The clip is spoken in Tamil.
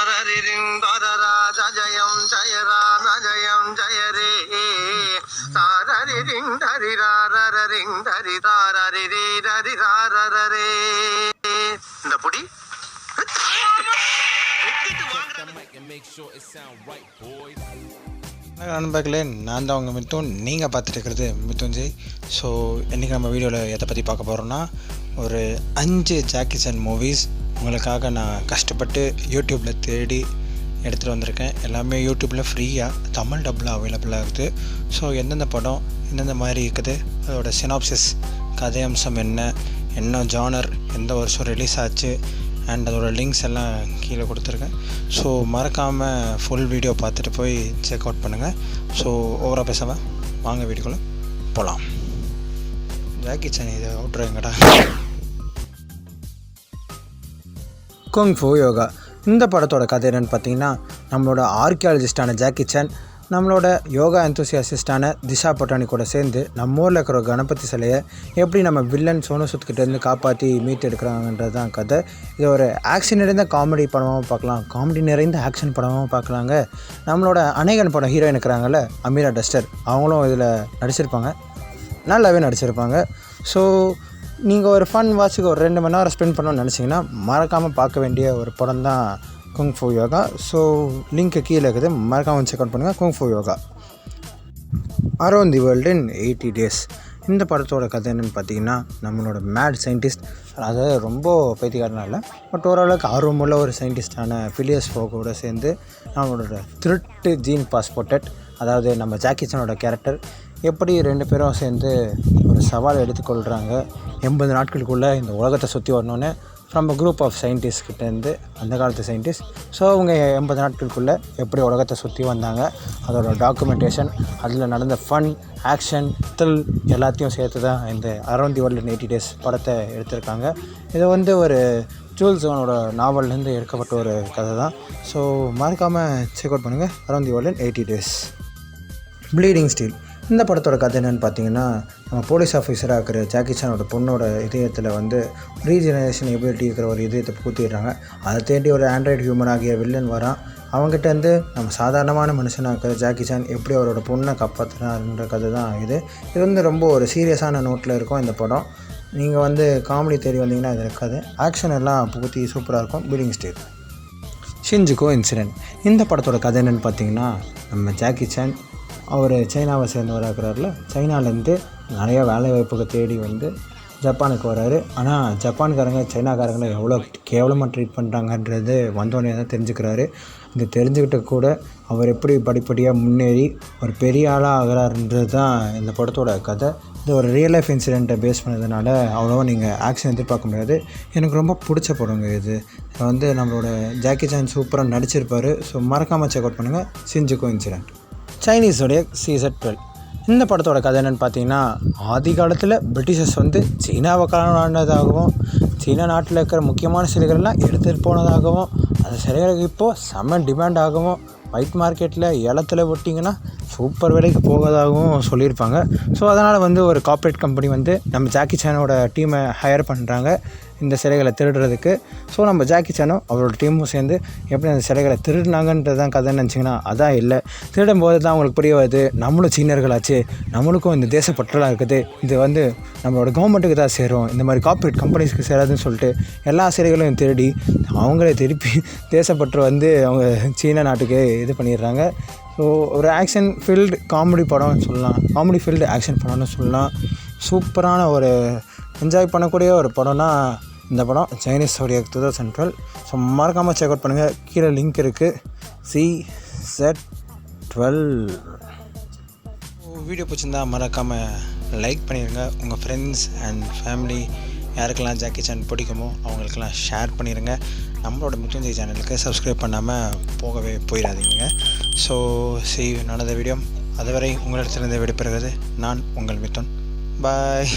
தாரரிரிங் ஜயம் ஜய ஜயம் ஜய ரே தாரரிரிங் தரிராரரிங் தரி இந்த பொடி நண்பர்களே நான் தான் உங்கள் மித்துன் நீங்கள் பார்த்துட்டு இருக்கிறது ஜெய் ஸோ இன்றைக்கி நம்ம வீடியோவில் எதை பற்றி பார்க்க போகிறோன்னா ஒரு அஞ்சு ஜாக்கிசன் மூவிஸ் உங்களுக்காக நான் கஷ்டப்பட்டு யூடியூப்பில் தேடி எடுத்துகிட்டு வந்திருக்கேன். எல்லாமே யூடியூப்பில் ஃப்ரீயாக தமிழ் டப்பில் அவைலபிளாக இருக்குது. ஸோ எந்தெந்த படம் எந்தெந்த மாதிரி இருக்குது? அதோட சினாப்சிஸ் கதை அம்சம் என்ன என்ன ஜானர் எந்த வருஷம் ரிலீஸ் ஆச்சு அண்ட் அதோட லிங்க்ஸ் எல்லாம் கீழே கொடுத்துருக்கேன். ஸோ மறக்காமல் ஃபுல் வீடியோ பார்த்துட்டு போய் செக் அவுட் பண்ணுங்கள் ஸோ ஓவராக பேசாமல் வாங்க வீடியோக்குள்ளே போகலாம் ஜாக்கி சான் இது அவுட்ருங்கடா எங்கடா? ஃபு யோகா. இந்த படத்தோட கதை என்னென்னு பார்த்தீங்கன்னா நம்மளோட ஆர்கியாலஜிஸ்டான ஜாக்கி சான் நம்மளோட யோகா எந்தூசியாசிஸ்டான திஷா பட்டானி கூட சேர்ந்து நம்ம ஊரில் இருக்கிற கணபதி சிலையை எப்படி நம்ம வில்லன் சோனு சுத்துக்கிட்டேருந்து காப்பாற்றி மீட்டு எடுக்கிறாங்கன்றது தான் கதை. இது ஒரு ஆக்ஷன் நிறைந்த காமெடி படமாகவும் பார்க்கலாம். காமெடி நிறைந்த ஆக்ஷன் படமாகவும் பார்க்கலாங்க. நம்மளோட அநேகன் படம் ஹீரோயின் இருக்கிறாங்கல்ல அமீரா டஸ்டர். அவங்களும் இதில் நடிச்சிருப்பாங்க. நல்லாவே நடிச்சிருப்பாங்க. ஸோ நீங்கள் ஒரு ஃபன் வாட்சுக்கு ஒரு ரெண்டு மணி நேரம் ஸ்பெண்ட் பண்ணணும்னு நினச்சிங்கன்னா மறக்காமல் பார்க்க வேண்டிய ஒரு படம் தான் Kung fu yoga so link கீழே இருக்குது. மறக்காமல் செக் அவுட் பண்ணுங்கள் kung fu yoga around the world in eighty days இந்த படத்தோட கதை என்னென்னு பார்த்தீங்கன்னா நம்மளோட மேட் சயின்டிஸ்ட் அதாவது ரொம்ப பைத்தியக்காரனா இல்லை பட் ஓரளவுக்கு ஆர்வமுள்ள ஒரு சயின்டிஸ்டான ஃபிலியஸ் ஃபோக்கோட சேர்ந்து நம்மளோட திருட்டு ஜீன் பாஸ்போர்ட்டட் அதாவது நம்ம ஜாக்கி சானோட கேரக்டர் எப்படி ரெண்டு பேரும் சேர்ந்து சவால் எடுத்துக்கொள்கிறாங்க எண்பது நாட்களுக்குள்ளே இந்த உலகத்தை சுற்றி வரணுன்னு from a group of scientist கிட்டேருந்து அந்த காலத்து சயின்டிஸ்ட் ஸோ அவங்க எண்பது நாட்களுக்குள்ளே எப்படி உலகத்தை சுற்றி வந்தாங்க அதோட டாக்குமெண்டேஷன் அதில் நடந்த ஃபன் ஆக்ஷன் த்ரில் எல்லாத்தையும் சேர்த்து தான் இந்த around the world eighty days படத்தை எடுத்திருக்காங்க. இது வந்து ஒரு ஜூல்ஸ் அவனோட நாவல்லேருந்து எடுக்கப்பட்ட ஒரு கதை தான் ஸோ மறக்காமல் செக் அவுட் பண்ணுங்கள் around the world eighty days bleeding steel இந்த படத்தோட கதை என்னென்னு பார்த்தீங்கன்னா நம்ம போலீஸ் ஆஃபீஸராக இருக்கிற ஜாக்கி சானோட பொண்ணோட இதயத்தில் வந்து ரீஜெனரேஷன் எபிலிட்டி இருக்கிற ஒரு இதயத்தை பூத்திடுறாங்க அதை தேடி ஒரு ஆண்ட்ராய்டு ஹியூமன் ஆகிய வில்லன் வரான். அவங்ககிட்டருந்து நம்ம சாதாரணமான மனுஷனாக இருக்கிற ஜாக்கி சான் எப்படி அவரோட பொண்ணை காப்பாற்றுறாருன்ற கதை தான் இது. இது வந்து ரொம்ப ஒரு சீரியஸான நோட்டில் இருக்கும் இந்த படம். நீங்கள் வந்து காமெடி தேடி வந்தீங்கன்னா இது இருக்காது. ஆக்ஷன் எல்லாம் புகுத்தி சூப்பராக இருக்கும். பில்டிங் ஸ்டேட் ஷின்ஜுகோ இன்சிடென்ட் இந்த படத்தோட கதை என்னென்னு பார்த்தீங்கன்னா நம்ம ஜாக்கி சான் அவர் சைனாவை சேர்ந்தவராக இருக்கிறார்ல சைனாலேருந்து நிறையா வேலை வாய்ப்புகளை தேடி வந்து ஜப்பானுக்கு வராரு. ஆனால் ஜப்பான்காரங்க சைனாக்காரங்களை எவ்வளோ கேவலமாக ட்ரீட் பண்ணுறாங்கன்றது வந்தோடனே தான் தெரிஞ்சுக்கிறாரு. இந்த தெரிஞ்சுக்கிட்ட கூட அவர் எப்படி படிப்படியாக முன்னேறி ஒரு பெரிய ஆளாக ஆகிறாருன்றது தான் இந்த படத்தோட கதை. இது ஒரு ரியல் லைஃப் இன்சிடெண்ட்டை பேஸ் பண்ணதுனால அவ்வளோவா நீங்கள் ஆக்ஷன் எதிர்பார்க்க முடியாது. எனக்கு ரொம்ப பிடிச்ச படங்க இது. வந்து நம்மளோட ஜாக்கி சான் சூப்பராக நடிச்சிருப்பார். ஸோ மறக்காமல் செக் அவுட் பண்ணுங்கள் சிஞ்சுக்கோ இன்சிடெண்ட் சைனீஸோடைய சீசன் டுவெல் இந்த படத்தோட கதை என்னென்னு பார்த்தீங்கன்னா ஆதி காலத்தில் பிரிட்டிஷர்ஸ் வந்து சீனாவை கலந்தாகவும் சீனா நாட்டில் இருக்கிற முக்கியமான சிலைகள்லாம் எடுத்துகிட்டு போனதாகவும் அந்த சிலைகளுக்கு இப்போது செம்ம டிமாண்ட் ஆகவும் ஒயிட் மார்க்கெட்டில் ஏலத்தில் விட்டிங்கன்னா சூப்பர் வேலைக்கு போவதாகவும் சொல்லியிருப்பாங்க. ஸோ அதனால் வந்து ஒரு கார்ப்பரேட் கம்பெனி வந்து நம்ம ஜாக்கி சானோட டீமை ஹையர் பண்ணுறாங்க இந்த சிலைகளை திருடுறதுக்கு. ஸோ நம்ம ஜாக்கி சானும் அவரோட டீமும் சேர்ந்து எப்படி அந்த சிலைகளை திருடினாங்கன்றது தான் கதை நினச்சிங்கன்னா அதான் இல்லை. திருடும் போது தான் அவங்களுக்கு புரிய வருது நம்மளும் சீனர்களாச்சு நம்மளுக்கும் இந்த தேசப்பற்றலாக இருக்குது இது வந்து நம்மளோட கவர்மெண்ட்டுக்கு தான் சேரும் இந்த மாதிரி கார்ப்பரேட் கம்பெனிஸ்க்கு சேராதுன்னு சொல்லிட்டு எல்லா சிலைகளையும் திருடி அவங்களே திருப்பி தேசப்பற்று வந்து அவங்க சீன நாட்டுக்கு இது பண்ணிடுறாங்க. ஸோ ஒரு ஆக்ஷன் ஃபீல்டு காமெடி படம்னு சொல்லலாம். காமெடி ஃபீல்டு ஆக்ஷன் படம்னு சொல்லலாம். சூப்பரான ஒரு என்ஜாய் பண்ணக்கூடிய ஒரு படம்னா இந்த படம். சைனீஸ் உடைய டூ தௌசண்ட் டுவெல் ஸோ மறக்காமல் செக் அவுட் பண்ணுங்கள் கீழே லிங்க் இருக்குது சி செட் டுவெல் வீடியோ பிடிச்சிருந்தா மறக்காமல் லைக் பண்ணிடுங்க உங்கள் ஃப்ரெண்ட்ஸ் அண்ட் ஃபேமிலி யாருக்கெல்லாம் ஜாக்கி சான் பிடிக்குமோ அவங்களுக்கெல்லாம் ஷேர் பண்ணிடுங்க நம்மளோட மிக்டன்சி சேனலுக்கு சப்ஸ்கிரைப் பண்ணாமல் போகவே போயிடாதீங்க. ஸோ சி நல்லத வீடியோ அதுவரை உங்களிடத்திலிருந்து விடைபெறுகிறது நான் உங்கள் மித்தன். பாய்